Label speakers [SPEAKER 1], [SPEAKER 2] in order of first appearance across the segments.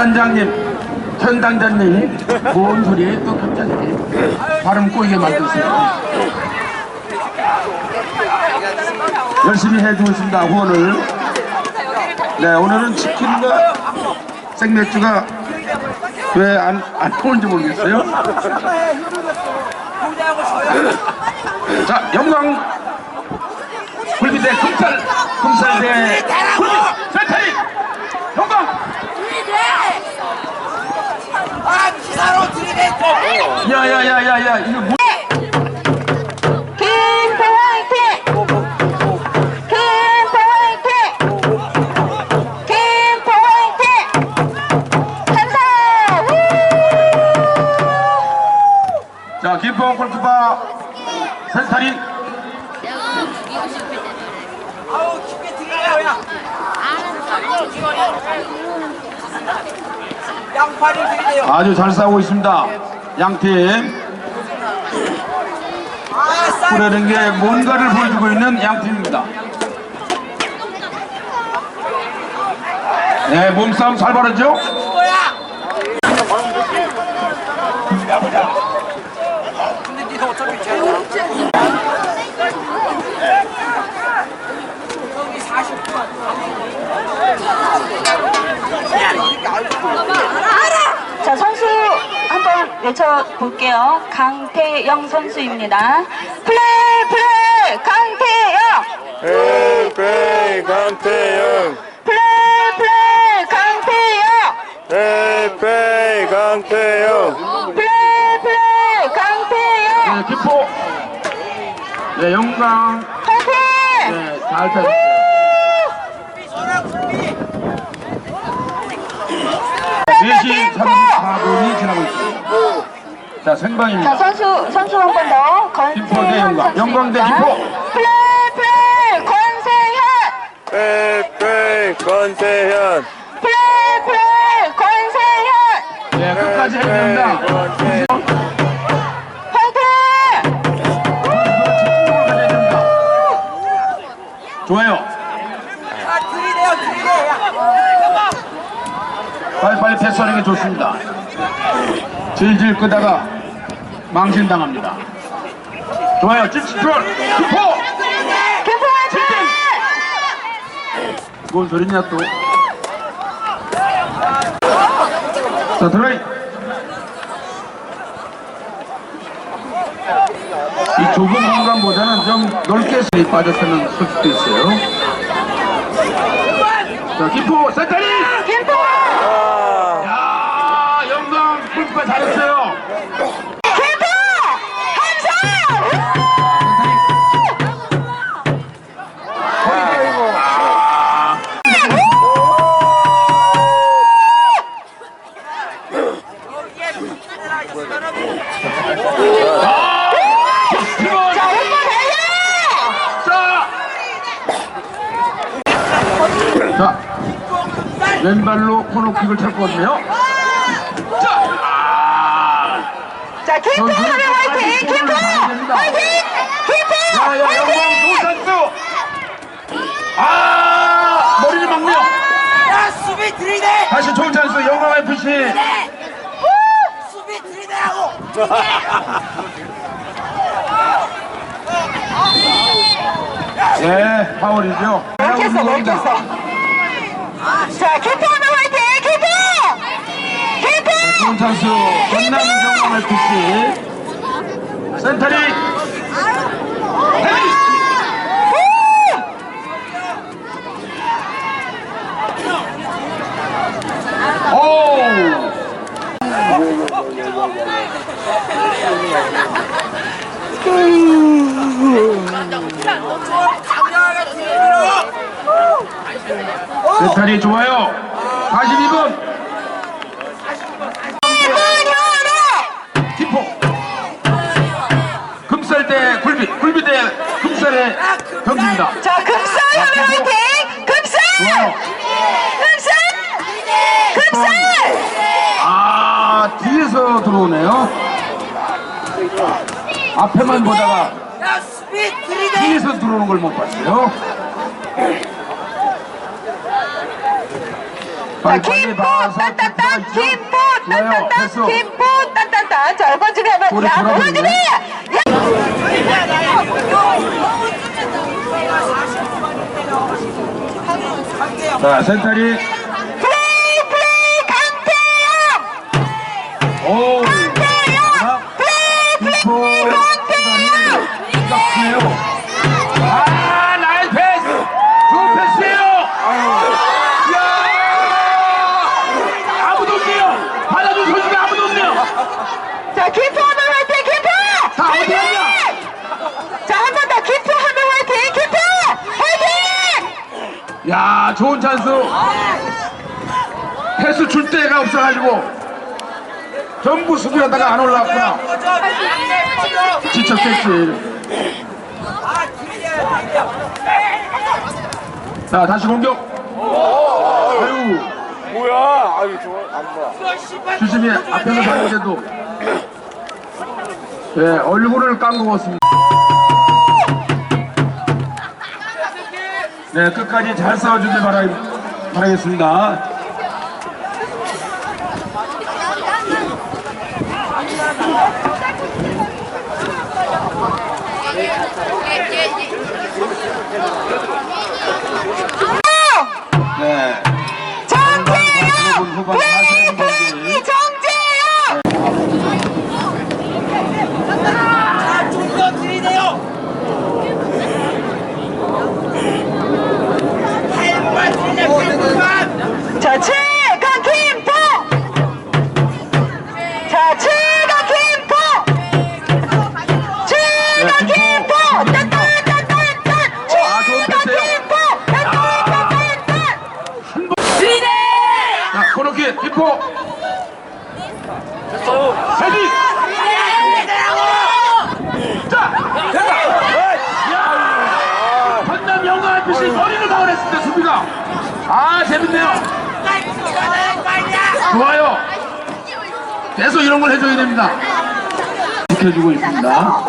[SPEAKER 1] 단장님, 현 단장님, 뭔 소리에 또 갑자기 발음 꼬이게 만드세요. 열심히 해주고 있습니다, 후원을. 네, 오늘은 치킨과 생맥주가 왜 안, 안 나오는지 모르겠어요. 자, 영광 굴비대 금살, 금살대 굴비, 센터리, 영광!
[SPEAKER 2] 아 기사로 들이댔어
[SPEAKER 1] 야야야야야 이거 뭐
[SPEAKER 3] 김포 화이팅! 김포 화이팅! 김포 화이팅! 감사!
[SPEAKER 1] 자, 김포 골키퍼 센터리
[SPEAKER 2] 아우 깊게 들이대요 야
[SPEAKER 1] 아주 잘 싸우고 있습니다. 양팀 그러는 게 뭔가를 보여주고 있는 양팀입니다. 네, 몸싸움 잘 벌어져.
[SPEAKER 3] 외쳐볼게요. 강태영 선수입니다. 플레이, 플레이! 강태영!
[SPEAKER 4] 에페이 강태영
[SPEAKER 3] 플레이, 플레이! 강태영!
[SPEAKER 4] 에페이 강태영
[SPEAKER 3] 플레이, 플레이! 강태영!
[SPEAKER 1] 네, 김포. 네, 영광.
[SPEAKER 3] 화이팅!
[SPEAKER 1] 네, 잘 탔어요. 네 4시 34분이 지나고 있습니다. 자,
[SPEAKER 3] 자,
[SPEAKER 1] 생방입니다.
[SPEAKER 3] 선수, 선수 한 번 더.
[SPEAKER 1] 김포 대
[SPEAKER 3] 권세현
[SPEAKER 1] 영광. 영광 대
[SPEAKER 3] 선수입니다.
[SPEAKER 1] 김포.
[SPEAKER 3] 플레이, 플레이! 권세현!
[SPEAKER 4] 에페이 권태현
[SPEAKER 3] 플레이, 플레이! 권세현!
[SPEAKER 1] 네, 끝까지 해야 됩니다.
[SPEAKER 4] 권태현
[SPEAKER 3] 화이팅!
[SPEAKER 1] 가져야 됩니다. 좋아요.
[SPEAKER 2] 아
[SPEAKER 1] 빨리빨리 패스하는 게 좋습니다. 질질 끄다가 망신당합니다. 좋아요. 김포!
[SPEAKER 3] 김포 화이팅!
[SPEAKER 1] 뭔 소리냐 또. 자, 드라이. 이 좁은 공간보다는 좀 넓게 서 빠졌으면 쏠 수도 있어요. 자, 김포 센터리!
[SPEAKER 3] 김포!
[SPEAKER 1] 야, 영광 골키퍼 잘했어요. 왼발로 코너킥을 쳤거든요. 자! 아, 선수는
[SPEAKER 3] 하면 화이팅!
[SPEAKER 1] 됩니다.
[SPEAKER 3] 화이팅! 김포!
[SPEAKER 1] 야, 야, 영광! 노선수! 아! 머리를 막네요.
[SPEAKER 2] 야 수비 들이대
[SPEAKER 1] 다시 좋은 찬스, 영광 FC.
[SPEAKER 2] 수비 들이대라고
[SPEAKER 1] 예, 파울이죠.
[SPEAKER 3] 멈췄어, 멈췄어. 자, 김포 하면 화이팅! 김포!
[SPEAKER 1] 좋은 찬스, 전남 영광 FC. 센터리! 헤이! 오!
[SPEAKER 2] 들이대요
[SPEAKER 1] 센터리 좋아요. 42번. 김포. 금살대 굴비, 굴비대 금살의 경기입니다.
[SPEAKER 3] 자, 금살 하면 화이팅! 금살!
[SPEAKER 1] 좋아요.
[SPEAKER 3] 금살! 금살!
[SPEAKER 1] 아, 뒤에서 들어오네요. 앞에만 보다가 뒤에서 들어오는 걸 못 봤어요.
[SPEAKER 3] 자, 김포, 딴딴딴,
[SPEAKER 1] 있죠?
[SPEAKER 3] 김포. 딴딴딴,
[SPEAKER 1] 됐어.
[SPEAKER 3] 김포, 딴딴딴. 자, 한번,
[SPEAKER 1] 우리
[SPEAKER 3] 야! 야!
[SPEAKER 1] 자, 센터리.
[SPEAKER 3] 플레이, 플레이, 강태영!
[SPEAKER 1] 오. 좋은 찬스. 패스 줄 데가 없어가지고 전부 수비하다가 안 올라왔구나. 지쳤겠지. 자, 다시 공격. 아유,
[SPEAKER 4] 뭐야? 아유, 저거 안 봐.
[SPEAKER 1] 주심이 앞에서 봤는데도 네, 얼굴을 깐것 같습니다. 네, 끝까지 잘 싸워주길 바라, 바라겠습니다. 네.
[SPEAKER 3] 정재영! 자,
[SPEAKER 1] 코너킥, 기포. 헤딩! 자! 전남 영광 FC 머리를 막아냈습니다, 수비가. 아, 재밌네요. 좋아요. 계속 이런 걸 해줘야 됩니다. 지켜주고 있습니다.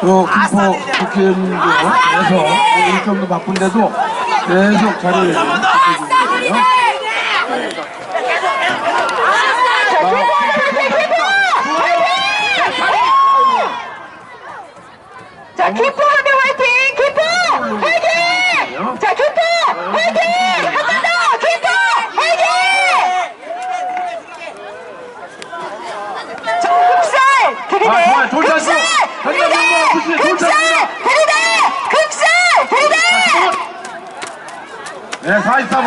[SPEAKER 1] 또 김포 국회의원님도 계속 일정도 바쁜데도 계속 자리를 지켜주고 있고요.
[SPEAKER 3] 자, 김포 화이팅, 김포! 화이팅! 자, 김포 하면 화이팅! 김포! 화이팅! 자, 김포! 화이팅! 한 번 더! 김포! 화이팅! 자, 극살!
[SPEAKER 1] 아,
[SPEAKER 3] 들이대!
[SPEAKER 1] 좋아요. 좋은 찬스.
[SPEAKER 3] 극살!
[SPEAKER 1] 전남 영광 FC
[SPEAKER 3] 들이대!
[SPEAKER 1] 좋은
[SPEAKER 3] 극살!
[SPEAKER 1] 찬스입니다.
[SPEAKER 3] 들이대! 극살! 들이대!
[SPEAKER 1] 네, 44번.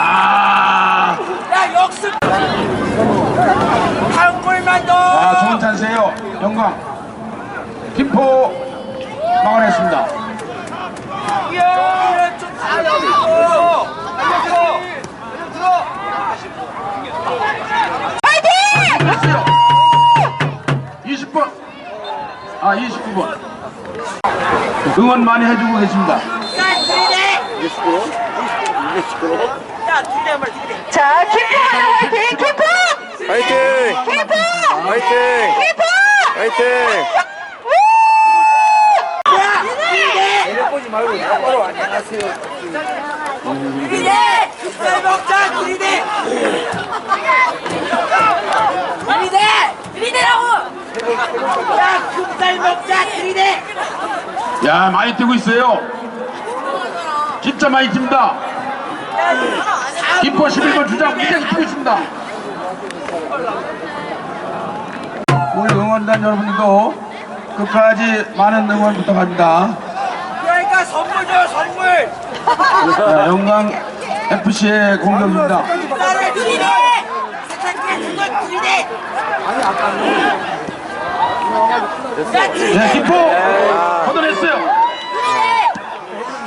[SPEAKER 1] 아,
[SPEAKER 2] 야 역습. 한 골만 더.
[SPEAKER 1] 아, 좋은 찬스예요. 영광. 김포 막아냈습니다.
[SPEAKER 2] 이런 좀 달려들어. 달려들어.
[SPEAKER 3] 화이팅!
[SPEAKER 1] 됐어요. 20번. 아, 29번. 응원 많이 해주고 계십니다.
[SPEAKER 3] 자, 하면 화이팅! 김포!
[SPEAKER 4] 화이팅!
[SPEAKER 3] 김포!
[SPEAKER 4] 화이팅!
[SPEAKER 3] 김포!
[SPEAKER 4] 화이팅!
[SPEAKER 2] 야 내려보지 말고 바로 안녕하세요. 쌀 먹자 들이대. 들이대. 들이대라고. 야 금살 먹자 들이대.
[SPEAKER 1] 야, 많이 뛰고 있어요. 진짜 많이 뜁니다. 김포 11번 주장 굉장히 뛰고 있습니다. 우리 응원단 여러분들도 끝까지 많은 응원 부탁합니다.
[SPEAKER 2] 그러니까 선물 줘요 선물.
[SPEAKER 1] 자, 영광 FC의 공격입니다.
[SPEAKER 2] 나를 들이대. 세상에 그걸 들이대. 야 들이대.
[SPEAKER 1] 네, 김포 걷어냈어요.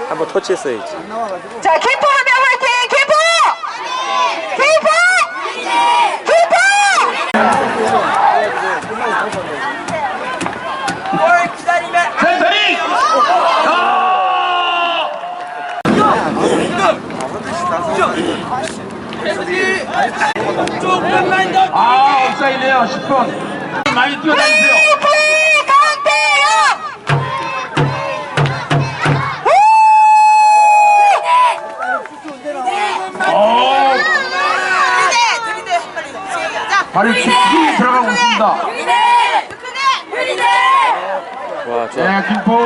[SPEAKER 4] 한번 터치했어야지.
[SPEAKER 3] 자, 김포 하면
[SPEAKER 1] 아, 업사이네요. 10번. 많이 뛰어다니세요. 발이 깊이 들어가고 있습니다.
[SPEAKER 4] 와, 좋아.
[SPEAKER 1] 네, 김포.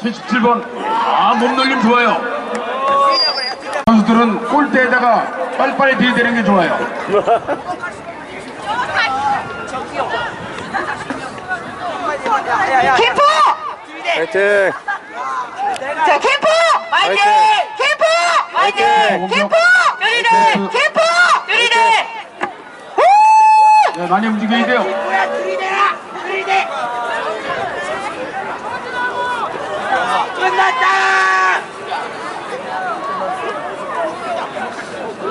[SPEAKER 1] 77번. 아, 몸놀림 좋아요. 선수들은 골대에다가 빨리빨리 들이대는 게 좋아요.
[SPEAKER 3] 김포!
[SPEAKER 4] 화이팅!
[SPEAKER 3] 자, 김포!
[SPEAKER 4] 화이팅!
[SPEAKER 3] 김포!
[SPEAKER 4] 화이팅!
[SPEAKER 3] 김포!
[SPEAKER 1] 유리대!
[SPEAKER 3] 김포! 유리대!
[SPEAKER 1] 네, 많이 움직여야 돼요.
[SPEAKER 2] 뭐야 유리대야! 유리대! 끝났다!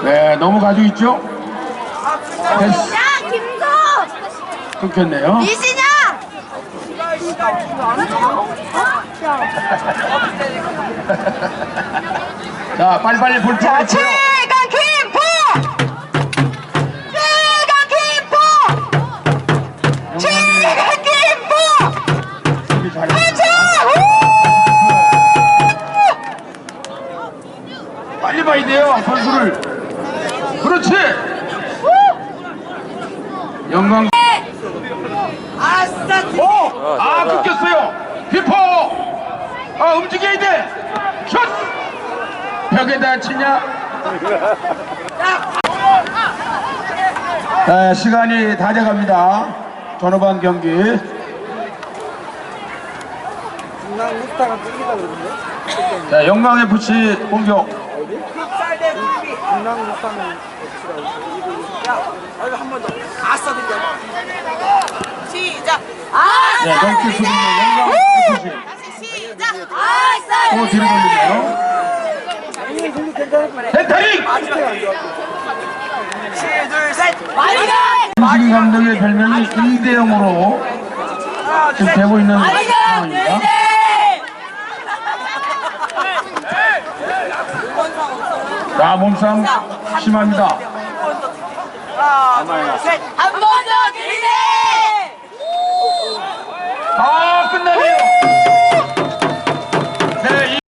[SPEAKER 1] 네, 너무 가지고 있죠? 됐어.
[SPEAKER 2] 야 김도!
[SPEAKER 1] 끊겼네요.
[SPEAKER 2] 이신영!
[SPEAKER 1] 자, 빨리빨리 볼
[SPEAKER 3] 자,
[SPEAKER 1] 필 그렇지! 영광.
[SPEAKER 2] 아싸!
[SPEAKER 1] 오!
[SPEAKER 4] 아.
[SPEAKER 1] 끊겼어요! 비포! 아, 움직여야 돼! 슛! 벽에다 치냐? 자, 시간이 다 돼갑니다. 전후반 경기. 자, 영광 FC 공격.
[SPEAKER 2] 시작! 아싸!
[SPEAKER 1] 네, 넘치 수비는 영광 FC.
[SPEAKER 2] 시작! 아싸!
[SPEAKER 1] 또 뒤로 돌리네요. 헤타링!
[SPEAKER 2] 마이가!
[SPEAKER 1] 김승희 감독의 별명이 2대 0으로 지금 되고 있는! 상황입니다. 자, 몸싸움 심합니다.
[SPEAKER 2] 하나, 둘, 셋. 한 번 더 드리네! 아, 끝나네요!